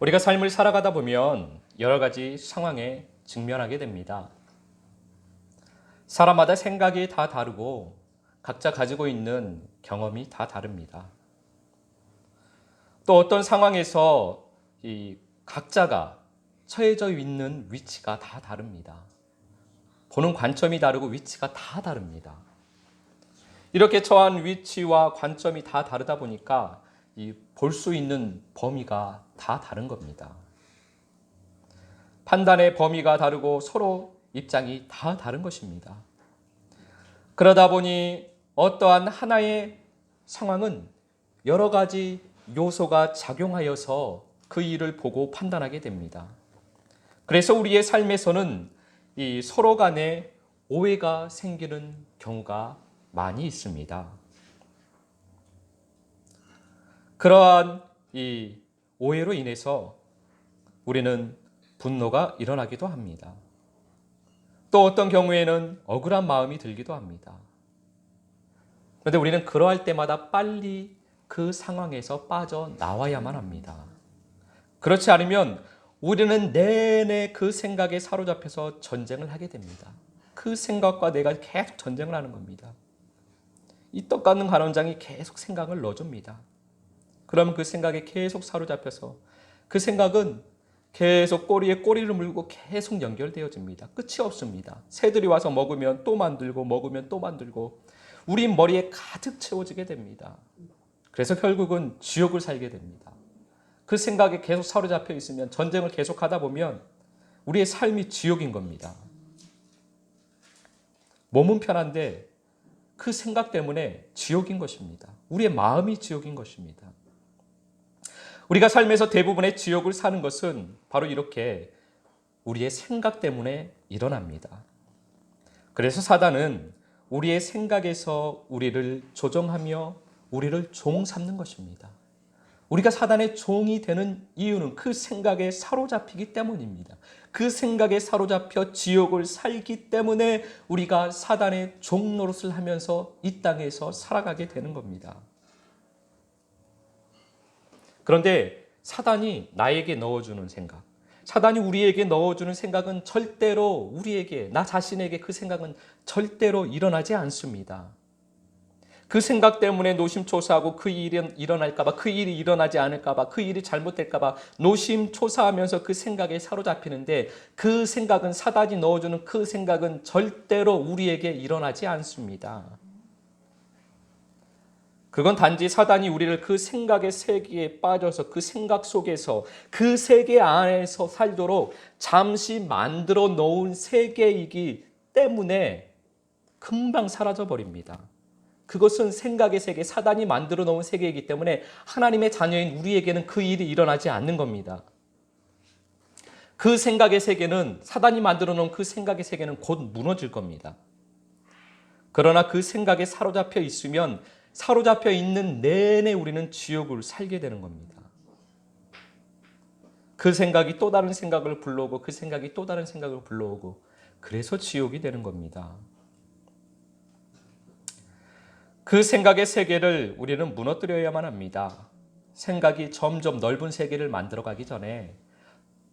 우리가 삶을 살아가다 보면 여러 가지 상황에 직면하게 됩니다. 사람마다 생각이 다 다르고 각자 가지고 있는 경험이 다 다릅니다. 또 어떤 상황에서 이 각자가 처해져 있는 위치가 다 다릅니다. 보는 관점이 다르고 위치가 다 다릅니다. 이렇게 처한 위치와 관점이 다 다르다 보니까 볼 수 있는 범위가 다 다른 겁니다. 판단의 범위가 다르고 서로 입장이 다 다른 것입니다. 그러다 보니 어떠한 하나의 상황은 여러 가지 요소가 작용하여서 그 일을 보고 판단하게 됩니다. 그래서 우리의 삶에서는 이 서로 간에 오해가 생기는 경우가 많이 있습니다. 그러한 이 오해로 인해서 우리는 분노가 일어나기도 합니다. 또 어떤 경우에는 억울한 마음이 들기도 합니다. 그런데 우리는 그러할 때마다 빨리 그 상황에서 빠져나와야만 합니다. 그렇지 않으면 우리는 내내 그 생각에 사로잡혀서 전쟁을 하게 됩니다. 그 생각과 내가 계속 전쟁을 하는 겁니다. 이 떡가는 간원장이 계속 생각을 넣어줍니다. 그러면 그 생각에 계속 사로잡혀서 그 생각은 계속 꼬리에 꼬리를 물고 계속 연결되어집니다. 끝이 없습니다. 새들이 와서 먹으면 또 만들고 먹으면 또 만들고 우리 머리에 가득 채워지게 됩니다. 그래서 결국은 지옥을 살게 됩니다. 그 생각에 계속 사로잡혀 있으면 전쟁을 계속 하다 보면 우리의 삶이 지옥인 겁니다. 몸은 편한데 그 생각 때문에 지옥인 것입니다. 우리의 마음이 지옥인 것입니다. 우리가 삶에서 대부분의 지옥을 사는 것은 바로 이렇게 우리의 생각 때문에 일어납니다. 그래서 사단은 우리의 생각에서 우리를 조정하며 우리를 종 삼는 것입니다. 우리가 사단의 종이 되는 이유는 그 생각에 사로잡히기 때문입니다. 그 생각에 사로잡혀 지옥을 살기 때문에 우리가 사단의 종 노릇을 하면서 이 땅에서 살아가게 되는 겁니다. 그런데 사단이 나에게 넣어주는 생각, 사단이 우리에게 넣어주는 생각은 절대로 우리에게, 나 자신에게 그 생각은 절대로 일어나지 않습니다. 그 생각 때문에 노심초사하고 그 일이 일어날까봐, 그 일이 일어나지 않을까봐, 그 일이 잘못될까봐 노심초사하면서 그 생각에 사로잡히는데 그 생각은 사단이 넣어주는 그 생각은 절대로 우리에게 일어나지 않습니다. 그건 단지 사단이 우리를 그 생각의 세계에 빠져서 그 생각 속에서 그 세계 안에서 살도록 잠시 만들어 놓은 세계이기 때문에 금방 사라져 버립니다. 그것은 생각의 세계, 사단이 만들어 놓은 세계이기 때문에 하나님의 자녀인 우리에게는 그 일이 일어나지 않는 겁니다. 그 생각의 세계는 사단이 만들어 놓은 그 생각의 세계는 곧 무너질 겁니다. 그러나 그 생각에 사로잡혀 있으면 사로잡혀 있는 내내 우리는 지옥을 살게 되는 겁니다. 그 생각이 또 다른 생각을 불러오고 그 생각이 또 다른 생각을 불러오고 그래서 지옥이 되는 겁니다. 그 생각의 세계를 우리는 무너뜨려야만 합니다. 생각이 점점 넓은 세계를 만들어가기 전에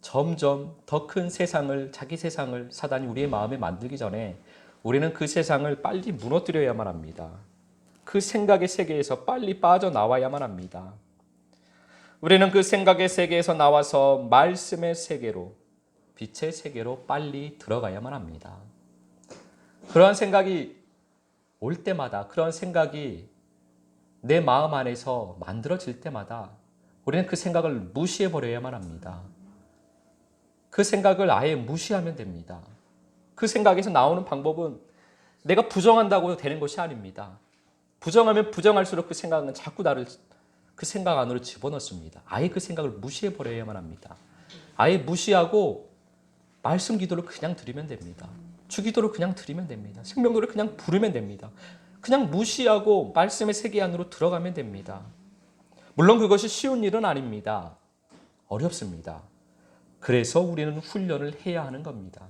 점점 더 큰 세상을 자기 세상을 사단이 우리의 마음에 만들기 전에 우리는 그 세상을 빨리 무너뜨려야만 합니다. 그 생각의 세계에서 빨리 빠져나와야만 합니다. 우리는 그 생각의 세계에서 나와서 말씀의 세계로 빛의 세계로 빨리 들어가야만 합니다. 그러한 생각이 올 때마다 그런 생각이 내 마음 안에서 만들어질 때마다 우리는 그 생각을 무시해 버려야만 합니다. 그 생각을 아예 무시하면 됩니다. 그 생각에서 나오는 방법은 내가 부정한다고 되는 것이 아닙니다. 부정하면 부정할수록 그 생각은 자꾸 나를 그 생각 안으로 집어넣습니다. 아예 그 생각을 무시해 버려야만 합니다. 아예 무시하고 말씀 기도를 그냥 드리면 됩니다. 주기도를 그냥 드리면 됩니다. 생명도를 그냥 부르면 됩니다. 그냥 무시하고 말씀의 세계 안으로 들어가면 됩니다. 물론 그것이 쉬운 일은 아닙니다. 어렵습니다. 그래서 우리는 훈련을 해야 하는 겁니다.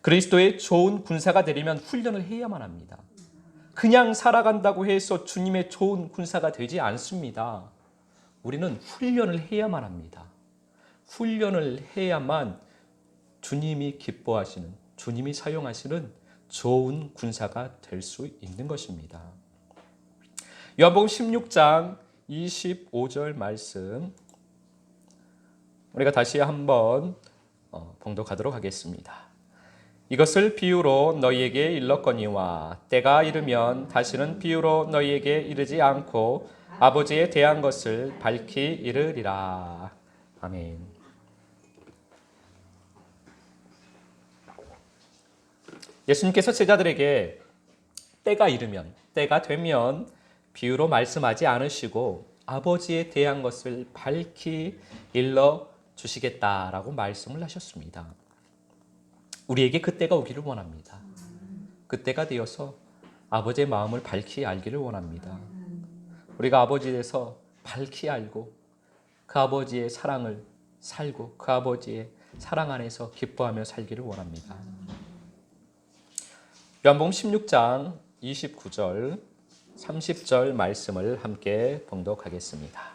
그리스도의 좋은 군사가 되려면 훈련을 해야만 합니다. 그냥 살아간다고 해서 주님의 좋은 군사가 되지 않습니다. 우리는 훈련을 해야만 합니다. 훈련을 해야만 주님이 기뻐하시는, 주님이 사용하시는 좋은 군사가 될 수 있는 것입니다. 요한복음 16장 25절 말씀 우리가 다시 한번 어, 봉독하도록 하겠습니다. 이것을 비유로 너희에게 일렀거니와 때가 이르면 다시는 비유로 너희에게 이르지 않고 아버지에 대한 것을 밝히 이르리라. 아멘. 예수님께서 제자들에게 때가 이르면, 때가 되면 비유로 말씀하지 않으시고 아버지에 대한 것을 밝히 일러 주시겠다라고 말씀을 하셨습니다. 우리에게 그때가 오기를 원합니다. 그때가 되어서 아버지의 마음을 밝히 알기를 원합니다. 우리가 아버지에 대해서 밝히 알고 그 아버지의 사랑을 살고 그 아버지의 사랑 안에서 기뻐하며 살기를 원합니다. 요한복음 16장 29절 30절 말씀을 함께 봉독하겠습니다.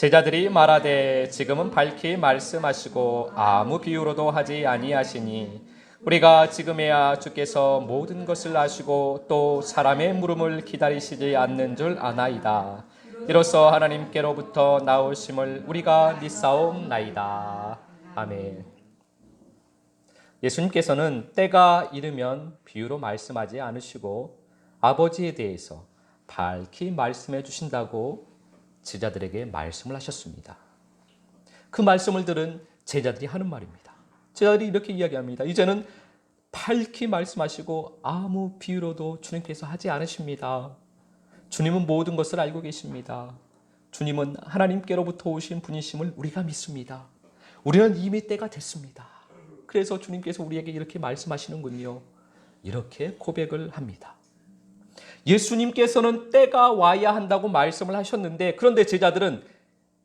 제자들이 말하되 지금은 밝히 말씀하시고 아무 비유로도 하지 아니하시니 우리가 지금에야 주께서 모든 것을 아시고 또 사람의 물음을 기다리시지 않는 줄 아나이다. 이로써 하나님께로부터 나오심을 우리가 믿사옵나이다. 아멘. 예수님께서는 때가 이르면 비유로 말씀하지 않으시고 아버지에 대해서 밝히 말씀해 주신다고 제자들에게 말씀을 하셨습니다. 그 말씀을 들은 제자들이 하는 말입니다. 제자들이 이렇게 이야기합니다. 이제는 밝히 말씀하시고 아무 비유로도 주님께서 하지 않으십니다. 주님은 모든 것을 알고 계십니다. 주님은 하나님께로부터 오신 분이심을 우리가 믿습니다. 우리는 이미 때가 됐습니다. 그래서 주님께서 우리에게 이렇게 말씀하시는군요. 이렇게 고백을 합니다. 예수님께서는 때가 와야 한다고 말씀을 하셨는데 그런데 제자들은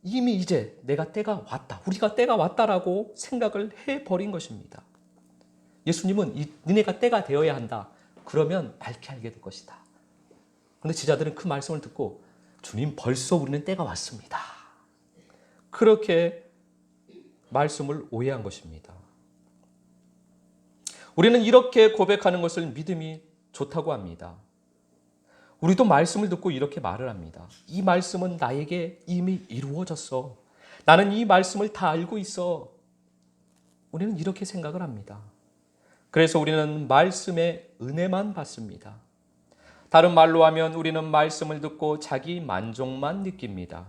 이미 이제 내가 때가 왔다. 우리가 때가 왔다라고 생각을 해 버린 것입니다. 예수님은 이, 너네가 때가 되어야 한다. 그러면 밝게 알게 될 것이다. 그런데 제자들은 그 말씀을 듣고 주님 벌써 우리는 때가 왔습니다. 그렇게 말씀을 오해한 것입니다. 우리는 이렇게 고백하는 것을 믿음이 좋다고 합니다. 우리도 말씀을 듣고 이렇게 말을 합니다. 이 말씀은 나에게 이미 이루어졌어. 나는 이 말씀을 다 알고 있어. 우리는 이렇게 생각을 합니다. 그래서 우리는 말씀의 은혜만 받습니다. 다른 말로 하면 우리는 말씀을 듣고 자기 만족만 느낍니다.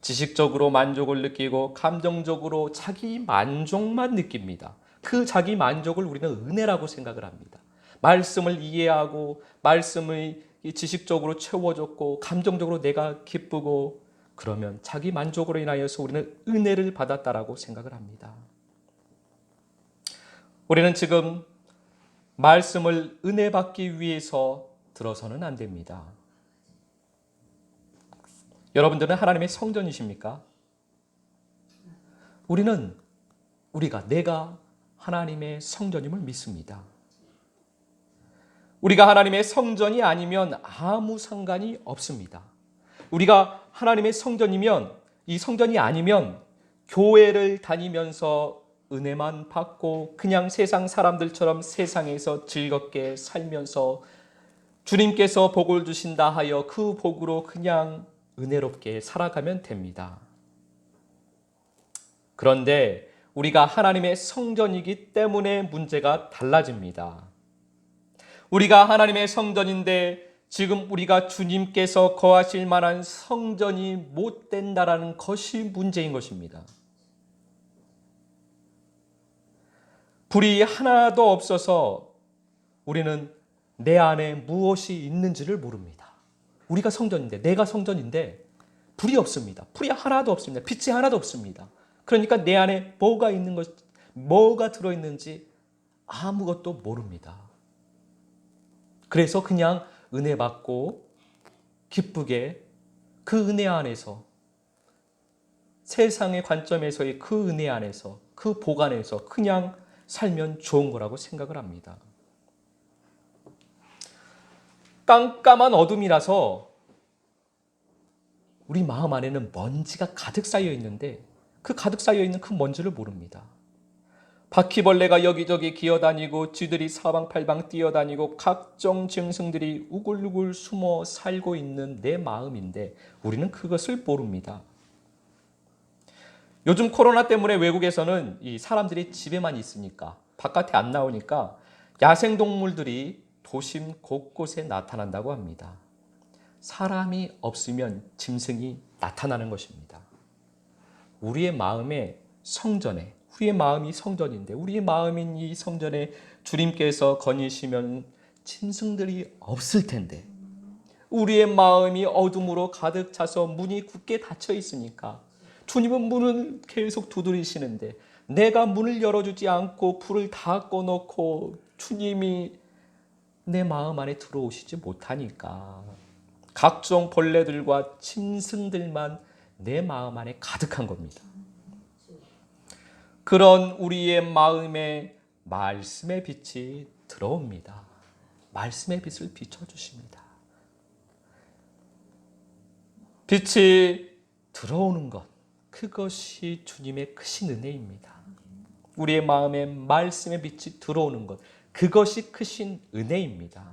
지식적으로 만족을 느끼고 감정적으로 자기 만족만 느낍니다. 그 자기 만족을 우리는 은혜라고 생각을 합니다. 말씀을 이해하고 말씀의 지식적으로 채워졌고 감정적으로 내가 기쁘고 그러면 자기 만족으로 인하여서 우리는 은혜를 받았다라고 생각을 합니다. 우리는 지금 말씀을 은혜 받기 위해서 들어서는 안 됩니다. 여러분들은 하나님의 성전이십니까? 우리는 우리가 내가 하나님의 성전임을 믿습니다. 우리가 하나님의 성전이 아니면 아무 상관이 없습니다. 우리가 하나님의 성전이면 이 성전이 아니면 교회를 다니면서 은혜만 받고 그냥 세상 사람들처럼 세상에서 즐겁게 살면서 주님께서 복을 주신다 하여 그 복으로 그냥 은혜롭게 살아가면 됩니다. 그런데 우리가 하나님의 성전이기 때문에 문제가 달라집니다. 우리가 하나님의 성전인데 지금 우리가 주님께서 거하실 만한 성전이 못 된다라는 것이 문제인 것입니다. 불이 하나도 없어서 우리는 내 안에 무엇이 있는지를 모릅니다. 우리가 성전인데, 내가 성전인데, 불이 없습니다. 불이 하나도 없습니다. 빛이 하나도 없습니다. 그러니까 내 안에 뭐가 있는 것, 뭐가 들어있는지 아무것도 모릅니다. 그래서 그냥 은혜 받고 기쁘게 그 은혜 안에서 세상의 관점에서의 그 은혜 안에서 그 복 안에서 그냥 살면 좋은 거라고 생각을 합니다. 깜깜한 어둠이라서 우리 마음 안에는 먼지가 가득 쌓여 있는데 그그 가득 쌓여 있는 그 먼지를 모릅니다. 바퀴벌레가 여기저기 기어다니고 쥐들이 사방팔방 뛰어다니고 각종 짐승들이 우글우글 숨어 살고 있는 내 마음인데 우리는 그것을 모릅니다. 요즘 코로나 때문에 외국에서는 이 사람들이 집에만 있으니까 바깥에 안 나오니까 야생 동물들이 도심 곳곳에 나타난다고 합니다. 사람이 없으면 짐승이 나타나는 것입니다. 우리의 마음의 성전에 우리의 마음이 성전인데 우리의 마음인 이 성전에 주님께서 거니시면 짐승들이 없을 텐데 우리의 마음이 어둠으로 가득 차서 문이 굳게 닫혀 있으니까 주님은 문을 계속 두드리시는데 내가 문을 열어주지 않고 불을 다 꺼놓고 주님이 내 마음 안에 들어오시지 못하니까 각종 벌레들과 짐승들만 내 마음 안에 가득한 겁니다. 그런 우리의 마음에 말씀의 빛이 들어옵니다. 말씀의 빛을 비춰주십니다. 빛이 들어오는 것, 그것이 주님의 크신 은혜입니다. 우리의 마음에 말씀의 빛이 들어오는 것, 그것이 크신 은혜입니다.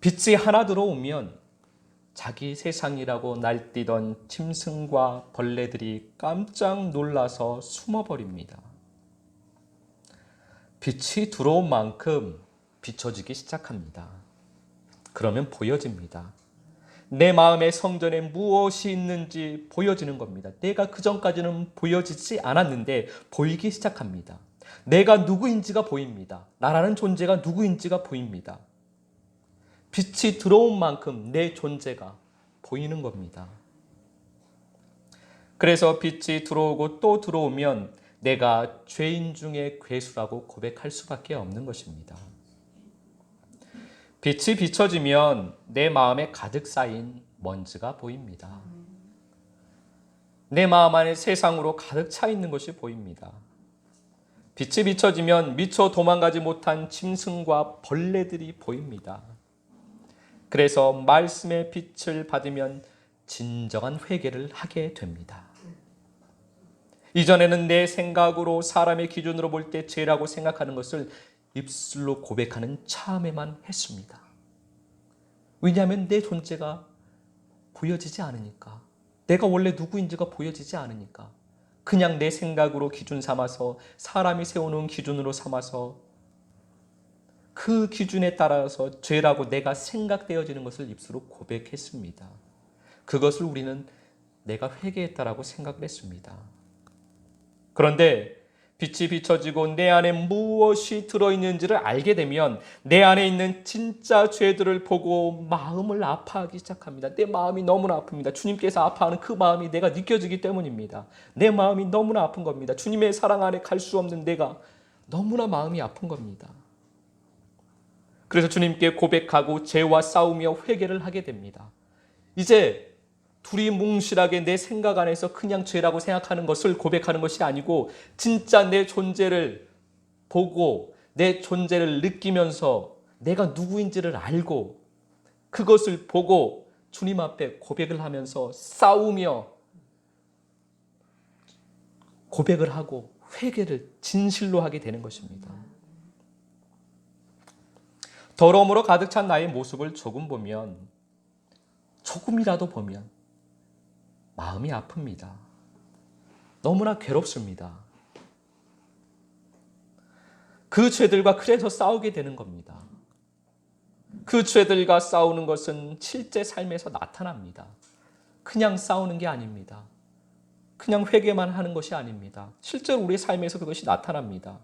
빛이 하나 들어오면 자기 세상이라고 날뛰던 짐승과 벌레들이 깜짝 놀라서 숨어버립니다. 빛이 들어온 만큼 비춰지기 시작합니다. 그러면 보여집니다. 내 마음의 성전에 무엇이 있는지 보여지는 겁니다. 내가 그 전까지는 보여지지 않았는데 보이기 시작합니다. 내가 누구인지가 보입니다. 나라는 존재가 누구인지가 보입니다. 빛이 들어온 만큼 내 존재가 보이는 겁니다. 그래서 빛이 들어오고 또 들어오면 내가 죄인 중에 괴수라고 고백할 수밖에 없는 것입니다. 빛이 비춰지면 내 마음에 가득 쌓인 먼지가 보입니다. 내 마음 안에 세상으로 가득 차 있는 것이 보입니다. 빛이 비춰지면 미처 도망가지 못한 짐승과 벌레들이 보입니다. 그래서 말씀의 빛을 받으면 진정한 회개를 하게 됩니다. 이전에는 내 생각으로 사람의 기준으로 볼 때 죄라고 생각하는 것을 입술로 고백하는 참에만 했습니다. 왜냐하면 내 존재가 보여지지 않으니까. 내가 원래 누구인지가 보여지지 않으니까. 그냥 내 생각으로 기준 삼아서 사람이 세우는 기준으로 삼아서 그 기준에 따라서 죄라고 내가 생각되어지는 것을 입술로 고백했습니다. 그것을 우리는 내가 회개했다라고 생각을 했습니다. 그런데 빛이 비춰지고 내 안에 무엇이 들어있는지를 알게 되면 내 안에 있는 진짜 죄들을 보고 마음을 아파하기 시작합니다. 내 마음이 너무나 아픕니다. 주님께서 아파하는 그 마음이 내가 느껴지기 때문입니다. 내 마음이 너무나 아픈 겁니다. 주님의 사랑 안에 갈 수 없는 내가 너무나 마음이 아픈 겁니다. 그래서 주님께 고백하고 죄와 싸우며 회개를 하게 됩니다. 이제 둘이 뭉실하게 내 생각 안에서 그냥 죄라고 생각하는 것을 고백하는 것이 아니고 진짜 내 존재를 보고 내 존재를 느끼면서 내가 누구인지를 알고 그것을 보고 주님 앞에 고백을 하면서 싸우며 고백을 하고 회개를 진실로 하게 되는 것입니다. 더러움으로 가득 찬 나의 모습을 조금 보면 조금이라도 보면 마음이 아픕니다. 너무나 괴롭습니다. 그 죄들과 그래서 싸우게 되는 겁니다. 그 죄들과 싸우는 것은 실제 삶에서 나타납니다. 그냥 싸우는 게 아닙니다. 그냥 회개만 하는 것이 아닙니다. 실제로 우리 삶에서 그것이 나타납니다.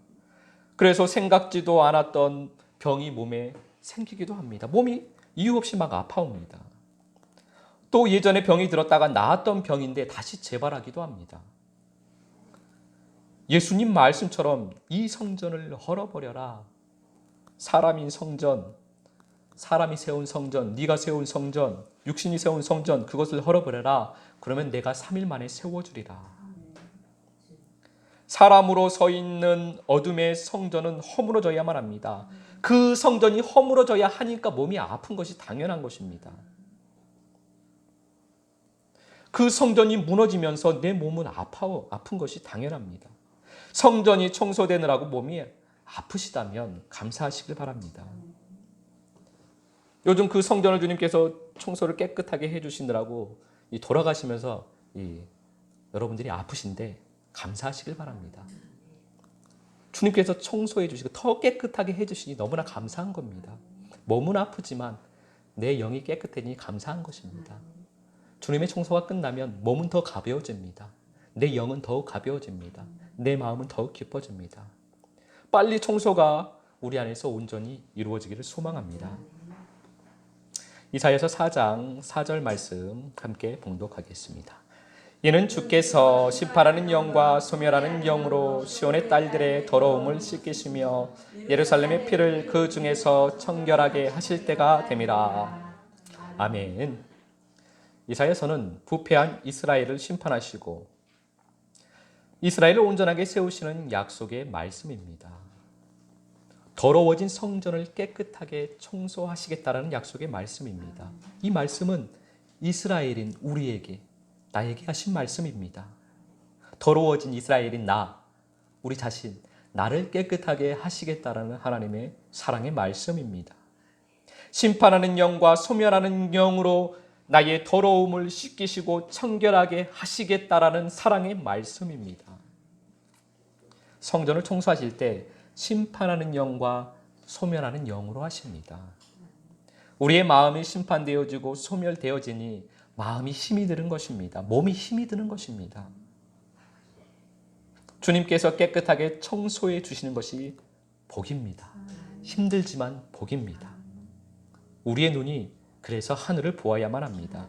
그래서 생각지도 않았던 병이 몸에 생기기도 합니다. 몸이 이유 없이 막 아파옵니다. 또 예전에 병이 들었다가 나았던 병인데 다시 재발하기도 합니다. 예수님 말씀처럼 이 성전을 헐어버려라. 사람인 성전, 사람이 세운 성전, 네가 세운 성전, 육신이 세운 성전 그것을 헐어버려라. 그러면 내가 3일 만에 세워주리라. 사람으로 서 있는 어둠의 성전은 허물어져야만 합니다. 그 성전이 허물어져야 하니까 몸이 아픈 것이 당연한 것입니다. 그 성전이 무너지면서 내 몸은 아파오, 아픈 것이 당연합니다. 성전이 청소되느라고 몸이 아프시다면 감사하시길 바랍니다. 요즘 그 성전을 주님께서 청소를 깨끗하게 해주시느라고 이 돌아가시면서 이 여러분들이 아프신데 감사하시길 바랍니다. 주님께서 청소해 주시고 더 깨끗하게 해주시니 너무나 감사한 겁니다. 몸은 아프지만 내 영이 깨끗하니 감사한 것입니다. 주님의 청소가 끝나면 몸은 더 가벼워집니다. 내 영은 더욱 가벼워집니다. 내 마음은 더욱 기뻐집니다. 빨리 청소가 우리 안에서 온전히 이루어지기를 소망합니다. 이사야서 4장 4절 말씀 함께 봉독하겠습니다. 이는 주께서 심판하는 영과 소멸하는 영으로 시온의 딸들의 더러움을 씻기시며 예루살렘의 피를 그 중에서 청결하게 하실 때가 됨이라. 아멘. 이사야서는 부패한 이스라엘을 심판하시고 이스라엘을 온전하게 세우시는 약속의 말씀입니다. 더러워진 성전을 깨끗하게 청소하시겠다라는 약속의 말씀입니다. 이 말씀은 이스라엘인 우리에게 나에게 하신 말씀입니다. 더러워진 이스라엘인 나, 우리 자신, 나를 깨끗하게 하시겠다라는 하나님의 사랑의 말씀입니다. 심판하는 영과 소멸하는 영으로 나의 더러움을 씻기시고 청결하게 하시겠다라는 사랑의 말씀입니다. 성전을 청소하실 때 심판하는 영과 소멸하는 영으로 하십니다. 우리의 마음이 심판되어지고 소멸되어지니 마음이 힘이 드는 것입니다. 몸이 힘이 드는 것입니다. 주님께서 깨끗하게 청소해 주시는 것이 복입니다. 힘들지만 복입니다. 우리의 눈이 그래서 하늘을 보아야만 합니다.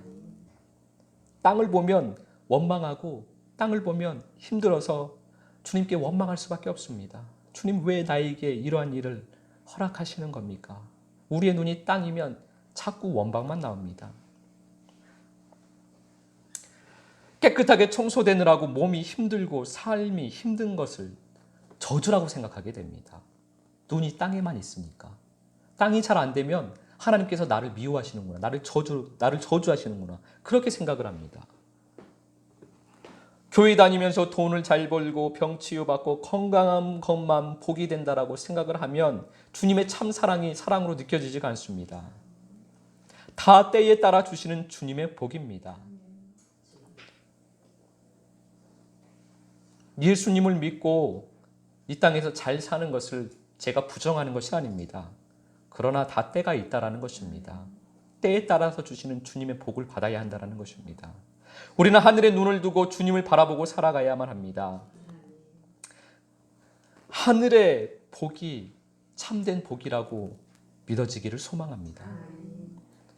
땅을 보면 원망하고 땅을 보면 힘들어서 주님께 원망할 수밖에 없습니다. 주님 왜 나에게 이러한 일을 허락하시는 겁니까? 우리의 눈이 땅이면 자꾸 원망만 나옵니다. 깨끗하게 청소되느라고 몸이 힘들고 삶이 힘든 것을 저주라고 생각하게 됩니다. 눈이 땅에만 있으니까. 땅이 잘 안 되면 하나님께서 나를 미워하시는구나. 나를 저주, 나를 저주하시는구나. 그렇게 생각을 합니다. 교회 다니면서 돈을 잘 벌고 병 치유받고 건강한 것만 복이 된다라고 생각을 하면 주님의 참 사랑이 사랑으로 느껴지지가 않습니다. 다 때에 따라 주시는 주님의 복입니다. 예수님을 믿고 이 땅에서 잘 사는 것을 제가 부정하는 것이 아닙니다. 그러나 다 때가 있다라는 것입니다. 때에 따라서 주시는 주님의 복을 받아야 한다는 것입니다. 우리는 하늘의 눈을 두고 주님을 바라보고 살아가야만 합니다. 하늘의 복이 참된 복이라고 믿어지기를 소망합니다.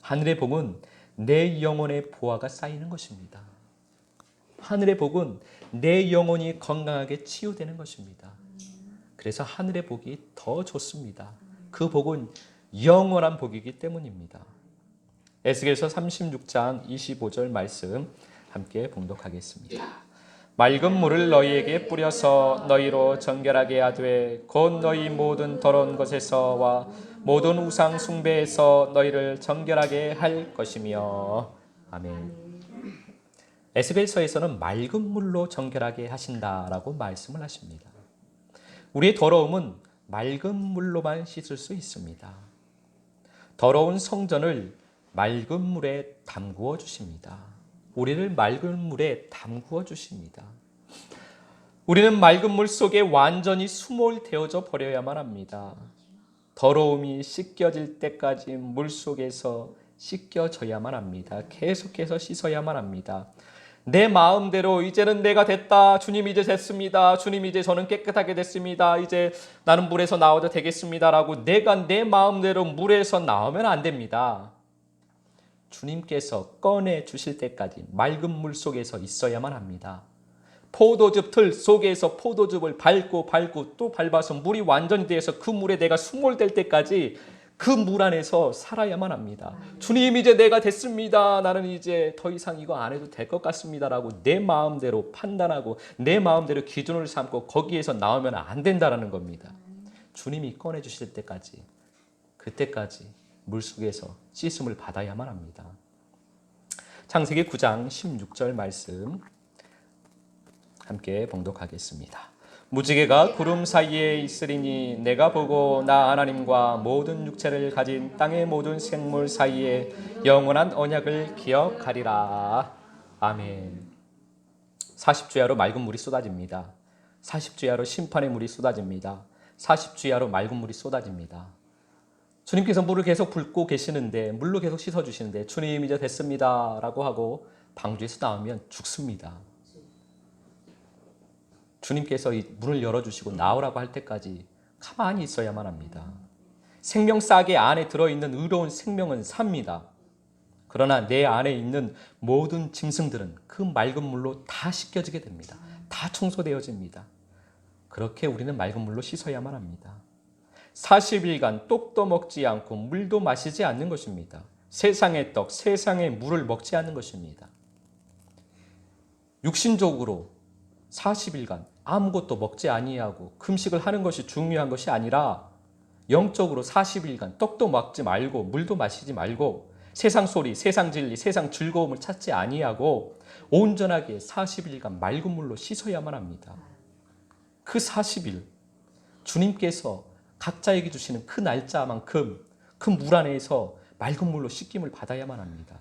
하늘의 복은 내 영혼의 보화가 쌓이는 것입니다. 하늘의 복은 내 영혼이 건강하게 치유되는 것입니다. 그래서 하늘의 복이 더 좋습니다. 그 복은 영원한 복이기 때문입니다. 에스겔서 36장 25절 말씀 함께 봉독하겠습니다. 맑은 물을 너희에게 뿌려서 너희로 정결하게 하되 곧 너희 모든 더러운 것에서와 모든 우상 숭배에서 너희를 정결하게 할 것이며 아멘. 에스겔서에서는 맑은 물로 정결하게 하신다라고 말씀을 하십니다. 우리의 더러움은 맑은 물로만 씻을 수 있습니다. 더러운 성전을 맑은 물에 담그어 주십니다. 우리를 맑은 물에 담그어 주십니다. 우리는 맑은 물 속에 완전히 수몰되어져 버려야만 합니다. 더러움이 씻겨질 때까지 물 속에서 씻겨져야만 합니다. 계속해서 씻어야만 합니다. 내 마음대로 이제는 내가 됐다. 주님 이제 됐습니다. 주님 이제 저는 깨끗하게 됐습니다. 이제 나는 물에서 나와도 되겠습니다라고 내가 내 마음대로 물에서 나오면 안 됩니다. 주님께서 꺼내 주실 때까지 맑은 물 속에서 있어야만 합니다. 포도즙 틀 속에서 포도즙을 밟고 밟고 또 밟아서 물이 완전히 되어서 그 물에 내가 수몰될 때까지 그 물 안에서 살아야만 합니다. 주님 이제 내가 됐습니다. 나는 이제 더 이상 이거 안 해도 될 것 같습니다라고 내 마음대로 판단하고 내 마음대로 기준을 삼고 거기에서 나오면 안 된다라는 겁니다. 주님이 꺼내 주실 때까지 그때까지 물 속에서 씻음을 받아야만 합니다. 창세기 9장 16절 말씀 함께 봉독하겠습니다. 무지개가 구름 사이에 있으리니 내가 보고 나 하나님과 모든 육체를 가진 땅의 모든 생물 사이에 영원한 언약을 기억하리라. 아멘. 40주야로 맑은 물이 쏟아집니다. 40주야로 심판의 물이 쏟아집니다. 40주야로 맑은 물이 쏟아집니다. 주님께서 물을 계속 붓고 계시는데 물로 계속 씻어 주시는데 주님 이제 됐습니다라고 하고 방주에서 나오면 죽습니다. 주님께서 이 문을 열어주시고 나오라고 할 때까지 가만히 있어야만 합니다. 생명 싸개 안에 들어있는 의로운 생명은 삽니다. 그러나 내 안에 있는 모든 짐승들은 그 맑은 물로 다 씻겨지게 됩니다. 다 청소되어집니다. 그렇게 우리는 맑은 물로 씻어야만 합니다. 40일간 떡도 먹지 않고 물도 마시지 않는 것입니다. 세상의 떡, 세상의 물을 먹지 않는 것입니다. 육신적으로 40일간 아무것도 먹지 아니하고 금식을 하는 것이 중요한 것이 아니라 영적으로 40일간 떡도 먹지 말고 물도 마시지 말고 세상 소리, 세상 진리, 세상 즐거움을 찾지 아니하고 온전하게 40일간 맑은 물로 씻어야만 합니다. 그 40일 주님께서 각자에게 주시는 그 날짜만큼 그 물 안에서 맑은 물로 씻김을 받아야만 합니다.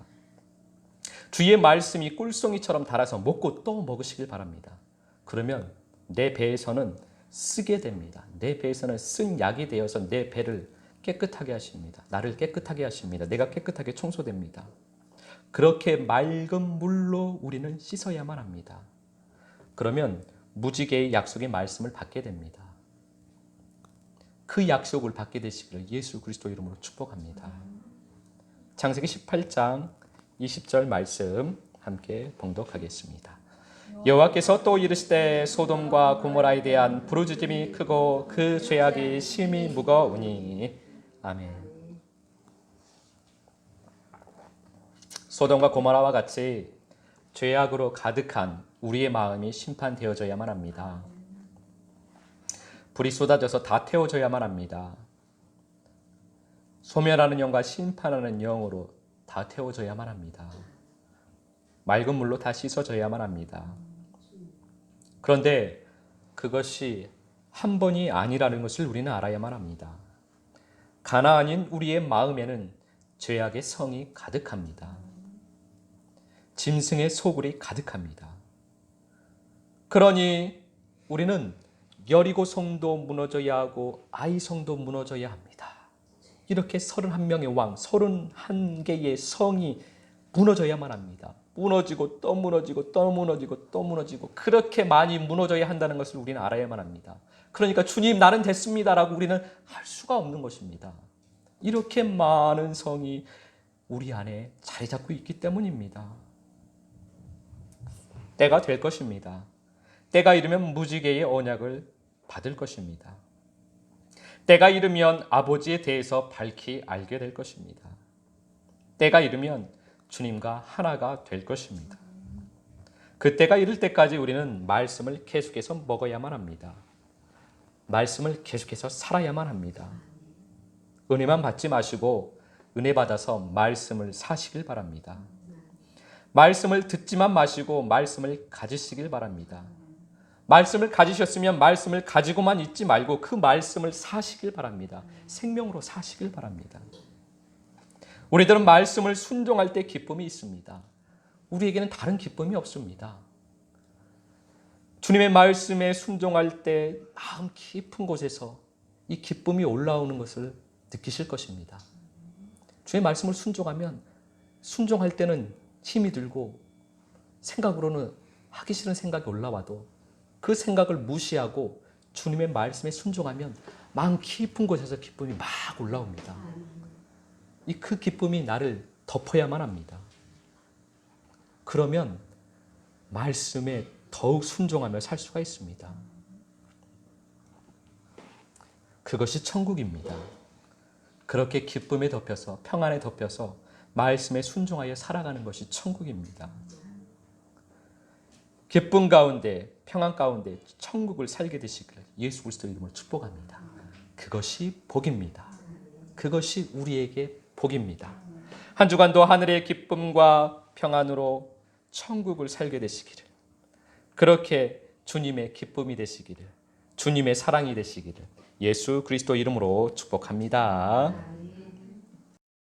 주의 말씀이 꿀송이처럼 달아서 먹고 또 먹으시길 바랍니다. 그러면 내 배에서는 쓰게 됩니다. 내 배에서는 쓴 약이 되어서 내 배를 깨끗하게 하십니다. 나를 깨끗하게 하십니다. 내가 깨끗하게 청소됩니다. 그렇게 맑은 물로 우리는 씻어야만 합니다. 그러면 무지개의 약속의 말씀을 받게 됩니다. 그 약속을 받게 되시기를 예수 그리스도 이름으로 축복합니다. 창세기 18장 20절 말씀 함께 봉독하겠습니다. 여호와께서 또 이르시되 소돔과 고모라에 대한 부르짖음이 크고 그 죄악이 심히 무거우니 아멘. 소돔과 고모라와 같이 죄악으로 가득한 우리의 마음이 심판되어져야만 합니다. 불이 쏟아져서 다 태워져야만 합니다. 소멸하는 영과 심판하는 영으로 다 태워져야만 합니다. 맑은 물로 다 씻어져야만 합니다. 그런데 그것이 한 번이 아니라는 것을 우리는 알아야만 합니다. 가나안인 우리의 마음에는 죄악의 성이 가득합니다. 짐승의 소굴이 가득합니다. 그러니 우리는 여리고 성도 무너져야 하고 아이 성도 무너져야 합니다. 이렇게 31명의 왕, 31개의 성이 무너져야만 합니다. 무너지고 또 무너지고 또 무너지고 또 무너지고 그렇게 많이 무너져야 한다는 것을 우리는 알아야만 합니다. 그러니까 주님 나는 됐습니다라고 우리는 할 수가 없는 것입니다. 이렇게 많은 성이 우리 안에 자리 잡고 있기 때문입니다. 때가 될 것입니다. 때가 이르면 무지개의 언약을 받을 것입니다. 때가 이르면 아버지에 대해서 밝히 알게 될 것입니다. 때가 이르면 주님과 하나가 될 것입니다. 그때가 이를 때까지 우리는 말씀을 계속해서 먹어야만 합니다. 말씀을 계속해서 살아야만 합니다. 은혜만 받지 마시고 은혜 받아서 말씀을 사시길 바랍니다. 말씀을 듣지만 마시고 말씀을 가지시길 바랍니다. 말씀을 가지셨으면 말씀을 가지고만 있지 말고 그 말씀을 사시길 바랍니다. 생명으로 사시길 바랍니다. 우리들은 말씀을 순종할 때 기쁨이 있습니다. 우리에게는 다른 기쁨이 없습니다. 주님의 말씀에 순종할 때 마음 깊은 곳에서 이 기쁨이 올라오는 것을 느끼실 것입니다. 주의 말씀을 순종하면 순종할 때는 힘이 들고 생각으로는 하기 싫은 생각이 올라와도 그 생각을 무시하고 주님의 말씀에 순종하면 마음 깊은 곳에서 기쁨이 막 올라옵니다. 이 그 기쁨이 나를 덮어야만 합니다. 그러면 말씀에 더욱 순종하며 살 수가 있습니다. 그것이 천국입니다. 그렇게 기쁨에 덮여서 평안에 덮여서 말씀에 순종하여 살아가는 것이 천국입니다. 기쁨 가운데 평안 가운데 천국을 살게 되시기를 예수 그리스도 이름으로 축복합니다. 그것이 복입니다. 그것이 우리에게 복입니다. 한 주간도 하늘의 기쁨과 평안으로 천국을 살게 되시기를. 그렇게 주님의 기쁨이 되시기를. 주님의 사랑이 되시기를. 예수 그리스도 이름으로 축복합니다.